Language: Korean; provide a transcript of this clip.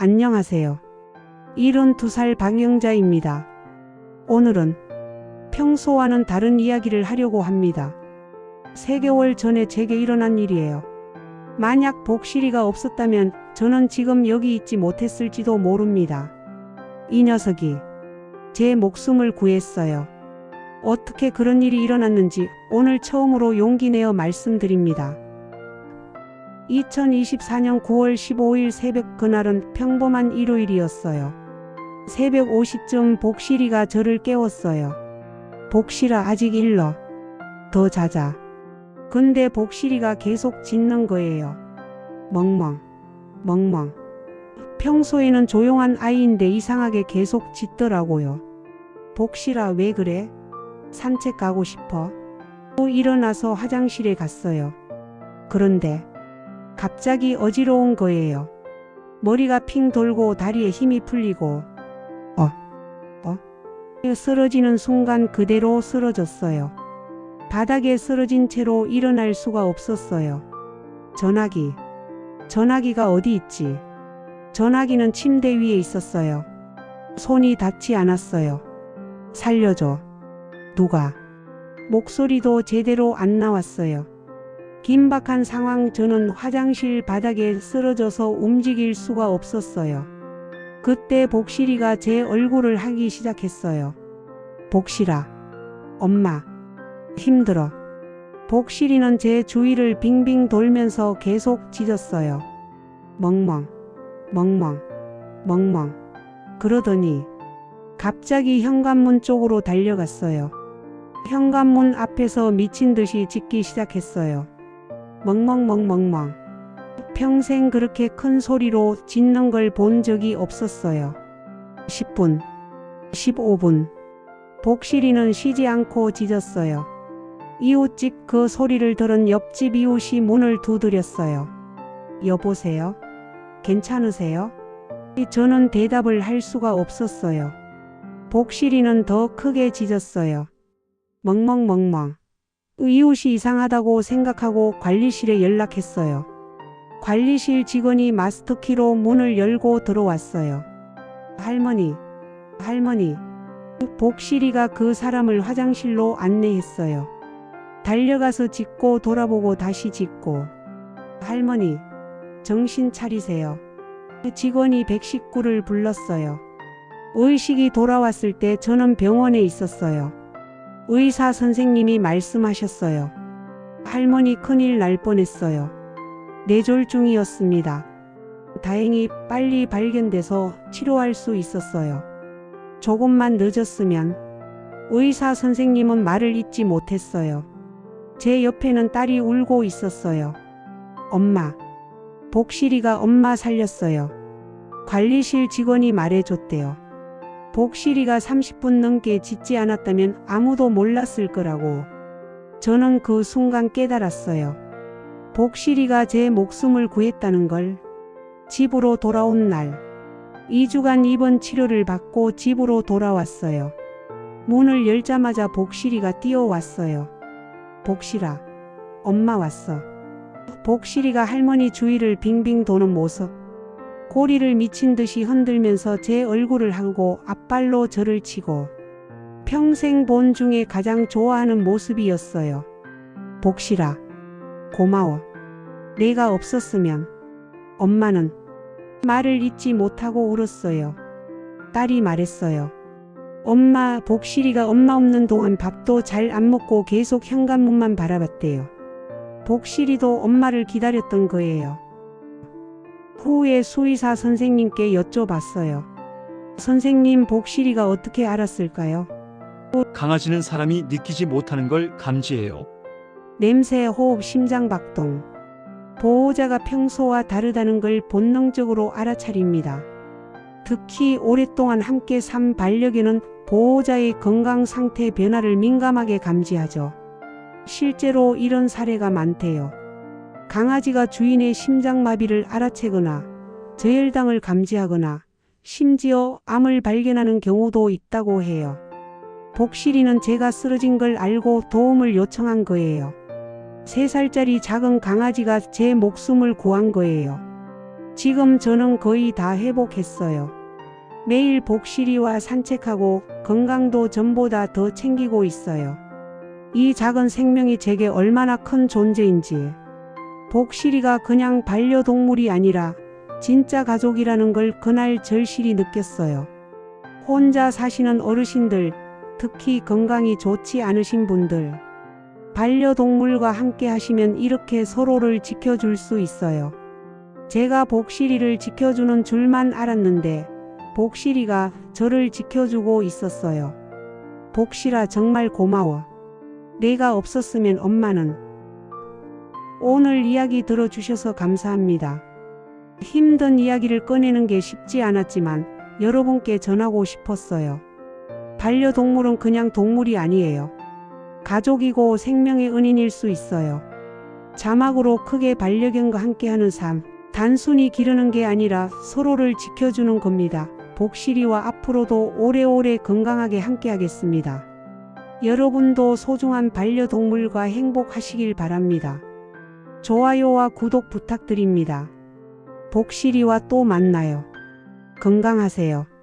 안녕하세요. 72살 박영자입니다. 오늘은 평소와는 다른 이야기를 하려고 합니다. 3개월 전에 제게 일어난 일이에요. 만약 복실이가 없었다면 저는 지금 여기 있지 못했을지도 모릅니다. 이 녀석이 제 목숨을 구했어요. 어떻게 그런 일이 일어났는지 오늘 처음으로 용기 내어 말씀드립니다. 2024년 9월 15일 새벽 그날은 평범한 일요일이었어요. 새벽 50쯤 복실이가 저를 깨웠어요. 복실아 아직 일러. 더 자자. 근데 복실이가 계속 짖는 거예요. 멍멍. 멍멍. 평소에는 조용한 아이인데 이상하게 계속 짖더라고요. 복실아 왜 그래? 산책 가고 싶어? 또 일어나서 화장실에 갔어요. 그런데 갑자기 어지러운 거예요. 머리가 핑 돌고 다리에 힘이 풀리고 어, 어? 쓰러지는 순간 그대로 쓰러졌어요. 바닥에 쓰러진 채로 일어날 수가 없었어요. 전화기. 전화기가 어디 있지? 전화기는 침대 위에 있었어요. 손이 닿지 않았어요. 살려줘. 누가? 목소리도 제대로 안 나왔어요. 긴박한 상황 저는 화장실 바닥에 쓰러져서 움직일 수가 없었어요. 그때 복실이가 제 얼굴을 하기 시작했어요. 복실아. 엄마. 힘들어. 복실이는 제 주위를 빙빙 돌면서 계속 짖었어요. 멍멍. 멍멍. 멍멍. 그러더니 갑자기 현관문 쪽으로 달려갔어요. 현관문 앞에서 미친 듯이 짖기 시작했어요. 멍멍멍멍멍. 평생 그렇게 큰 소리로 짖는 걸 본 적이 없었어요. 10분, 15분. 복실이는 쉬지 않고 짖었어요. 이웃집 그 소리를 들은 옆집 이웃이 문을 두드렸어요. 여보세요? 괜찮으세요? 저는 대답을 할 수가 없었어요. 복실이는 더 크게 짖었어요. 멍멍멍멍. 이웃이 이상하다고 생각하고 관리실에 연락했어요. 관리실 직원이 마스터키로 문을 열고 들어왔어요. 할머니, 할머니. 복실이가 그 사람을 화장실로 안내했어요. 달려가서 짖고 돌아보고 다시 짖고. 할머니, 정신 차리세요. 직원이 119를 불렀어요. 의식이 돌아왔을 때 저는 병원에 있었어요. 의사 선생님이 말씀하셨어요. 할머니 큰일 날 뻔했어요. 뇌졸중이었습니다. 다행히 빨리 발견돼서 치료할 수 있었어요. 조금만 늦었으면 의사 선생님은 말을 잇지 못했어요. 제 옆에는 딸이 울고 있었어요. 엄마. 복실이가 엄마 살렸어요. 관리실 직원이 말해줬대요. 복실이가 30분 넘게 짖지 않았다면 아무도 몰랐을 거라고. 저는 그 순간 깨달았어요. 복실이가 제 목숨을 구했다는 걸. 집으로 돌아온 날. 2주간 입원 치료를 받고 집으로 돌아왔어요. 문을 열자마자 복실이가 뛰어왔어요. 복실아, 엄마 왔어. 복실이가 할머니 주위를 빙빙 도는 모습. 고리를 미친 듯이 흔들면서 제 얼굴을 하고 앞발로 저를 치고 평생 본 중에 가장 좋아하는 모습이었어요. 복실아, 고마워. 내가 없었으면 엄마는 말을 잇지 못하고 울었어요. 딸이 말했어요. 엄마, 복실이가 엄마 없는 동안 밥도 잘 안 먹고 계속 현관문만 바라봤대요. 복실이도 엄마를 기다렸던 거예요. 후에 수의사 선생님께 여쭤봤어요. 선생님 복실이가 어떻게 알았을까요? 강아지는 사람이 느끼지 못하는 걸 감지해요. 냄새, 호흡, 심장 박동. 보호자가 평소와 다르다는 걸 본능적으로 알아차립니다. 특히 오랫동안 함께 산 반려견은 보호자의 건강 상태 변화를 민감하게 감지하죠. 실제로 이런 사례가 많대요. 강아지가 주인의 심장마비를 알아채거나 저혈당을 감지하거나 심지어 암을 발견하는 경우도 있다고 해요. 복실이는 제가 쓰러진 걸 알고 도움을 요청한 거예요. 3살짜리 작은 강아지가 제 목숨을 구한 거예요. 지금 저는 거의 다 회복했어요. 매일 복실이와 산책하고 건강도 전보다 더 챙기고 있어요. 이 작은 생명이 제게 얼마나 큰 존재인지. 복실이가 그냥 반려동물이 아니라 진짜 가족이라는 걸 그날 절실히 느꼈어요. 혼자 사시는 어르신들, 특히 건강이 좋지 않으신 분들, 반려동물과 함께 하시면 이렇게 서로를 지켜줄 수 있어요. 제가 복실이를 지켜주는 줄만 알았는데, 복실이가 저를 지켜주고 있었어요. 복실아, 정말 고마워. 내가 없었으면 엄마는 오늘 이야기 들어주셔서 감사합니다. 힘든 이야기를 꺼내는 게 쉽지 않았지만 여러분께 전하고 싶었어요. 반려동물은 그냥 동물이 아니에요. 가족이고 생명의 은인일 수 있어요. 자막으로 크게 반려견과 함께하는 삶, 단순히 기르는 게 아니라 서로를 지켜주는 겁니다. 복실이와 앞으로도 오래오래 건강하게 함께하겠습니다. 여러분도 소중한 반려동물과 행복하시길 바랍니다. 좋아요와 구독 부탁드립니다. 복실이와 또 만나요. 건강하세요.